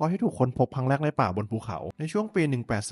พลอยที่ถูกค้นพบครั้งแรกในป่าบนภูเขา ในช่วงปี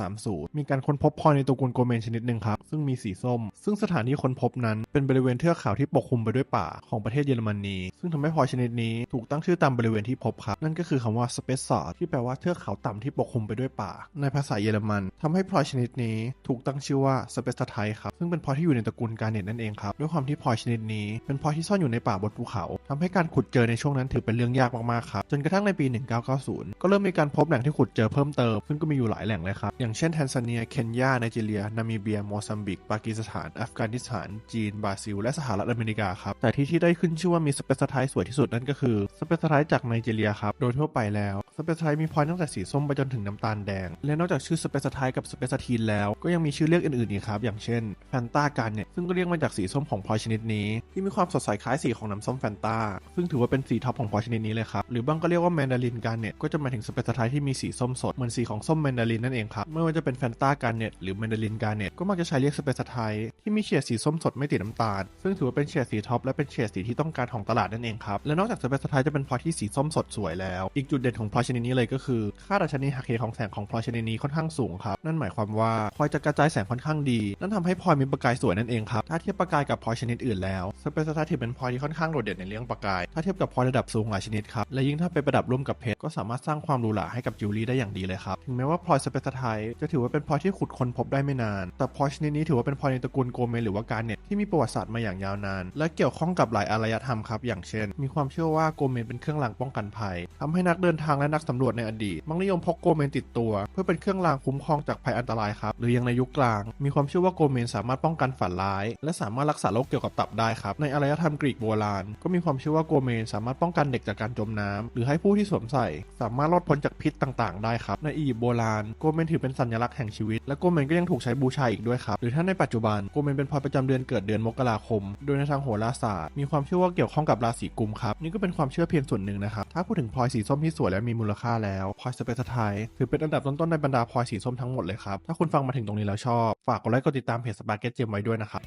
1830 มีการค้นพบพลอยในตระกูลโกเมนชนิดหนึ่งครับ ซึ่งมีสีส้ม ซึ่งสถานที่ค้นพบนั้นเป็นบริเวณเทือกเขาที่ปกคลุมไปด้วยป่าของประเทศเยอรมนี ซึ่งทำให้พลอยชนิดนี้ถูกตั้งชื่อตามบริเวณที่พบครับ นั่นก็คือคำว่าสเปซซอร์ที่แปลว่าเทือกเขาต่ำที่ปกคลุมไปด้วยป่า ในภาษาเยอรมันทำให้พลอยชนิดนี้ถูกตั้งชื่อว่าสเปซไทครับ ซึ่งเป็นพลอยที่อยู่ในตระกูลการเน็ตนั่นเองครับ ด้วยความที่พลอยชนิดนี้เป็นพลอยที่ซ่อนอยู่ในป่าบนภูเขาทำให้การขุดเจอในช่วงนั้นถือเป็นเรื่องยากมากๆครับ จนกระทั่งในปี 1990 ก็เริ่มมีการพบแหล่งที่ขุดเจอเพิ่มเติม ซึ่งก็มีอยู่หลายแหล่งเลยครับ อย่างเช่นแทนซาเนีย เคนยาไนจีเรีย นามิเบีย โมซัมบิก ปากีสถาน อัฟกานิสถาน จีน บราซิล และสหรัฐอเมริกาครับ แต่ที่ที่ได้ขึ้นชื่อว่ามีสเปซไทสวยที่สุดนั่นก็คือสเปซไทจากไนจีเรียครับ โดยทั่วไปแล้วสเปซไทมีพลอยตั้งแต่สีส้มไปจนถึงน้ำตาลแดง และนอกจากชื่อสเปซไทกับสเปซทีนแล้วก็ยังมีชื่อเรียกอื่นๆอีกครับ อย่างเช่นแฟนตากันเนี่ยซึ่งก็เรียกมาจากสีส้มของพลอยชนิดนี้ ที่มีความสดใสคล้ายสีของน้ำส้มแฟนตาซึ่งถือว่าเป็นสีท็อปของพลอยชนิดนี้เลยครับหรือบางก็เรียกว่าแมนดารินกันเนี่ยก็จะหมายถึงสเปซไทที่มีสีส้มสด เหมือนสีของส้มแมนดารินนั่นเองครับ ไม่ว่าจะเป็นแฟนตากันเนี่ยหรือแมนดารินกันเนี่ยก็มักจะใช้เรียกสเปซไทที่มีเฉดสีส้มสดไม่ติดน้ำตาล ซึ่งถือว่าเป็นเฉดสีท็อปและเป็นเฉดสีที่ต้องการของตลาดนั่นเองครับ และนอกจากสเปซไทจะเป็นพลอยที่สีส้มสดสวยแล้ว อีกจุดเด่นของพลอยชนิดนี้เลยก็คือ ค่าดัชนีหักเหของแสงของพลอยชนิดนี้ค่อนข้างสูงครับนั่นหมายความว่าพลอยจะกระจายแสงค่อนข้างดี นั่นทำให้พลอยมีประกายสวยนั่นเองครับถ้าเทียบประกายกับพลอยชนิดอื่นแล้วสเปซไทถือเป็นพลอยที่ค่อนข้างโดดเด่นในเรื่องประกาย ถ้าเทียบกับพลอยระดับสูงหลายชนิดครับและยิ่งถ้าไปประดับร่วมกับเพชรก็สามารถสร้างความหรูหราให้กับจิวเวลรี่ได้อย่างดีเลยครับ ถึงแม้ว่าพลอยสเปซไทจะถือว่าเป็นพลอยที่ขุดค้นพบได้ไม่นาน แต่พลอยชนิดนี้ถือว่าเป็นพลอยในตระกูลโกเมนหรือว่าการเน็ตที่มีประวัติศาสตร์มาอย่างยาวนาน และเกี่ยวข้องกับหลายอารยธรรมครับ อย่างเช่น มีความเชื่อว่าโกเมนเป็นเครื่องรางป้องกันภัยทำให้นักเดินทางและนักสำรวจในอดีตมักนิยมพกโกเมนติดตัว เพื่อเป็นเครื่องรางคุ้มครองจากภัยอันตรายครับ หรือยังในยุคกลาง มีความเชื่อว่าโกเมนสามารถป้องกันฝันร้าย และสามารถรักษาโรคเกี่ยวกับตับได้ครับ ในอารยธรรมกรีกโบราณ ก็มีความเชื่อว่าโกเมนสามารถป้องกันเด็กจากการจมน้ำหรือให้ผู้ที่สวมใส่ สามารถรอดพ้นจากพิษต่างๆ ได้ครับ ในอียิปต์โบราณโกเมนถือเป็นสัญลักษณ์แห่งชีวิต และโกเมนก็ยังถูกใช้บูชาอีกด้วยครับ หรือถ้าในปัจจุบันโกเมนเป็นพลอยประจำเดือนเกิดเดือนมกราคม โดยในทางโหราศาสตร์มีความเชื่อว่าเกี่ยวข้องกับราศีกุมครับ นี่ก็เป็นความเชื่อเพียงส่วนหนึ่งนะครับ ถ้าพูดถึงพลอยสีส้มที่สวยและมีมูลค่าแล้วพลอยสเปซไทยถือเป็นอันดับต้นๆในบรรดาพลอยสีส้มทั้งหมดเลยครับ ถ้าคุณฟังมาถึงตรงนี้แล้วชอบ ฝากกดไลค์กดติดตามเพจสปาเก็ตเจมไว้ด้วยนะครับ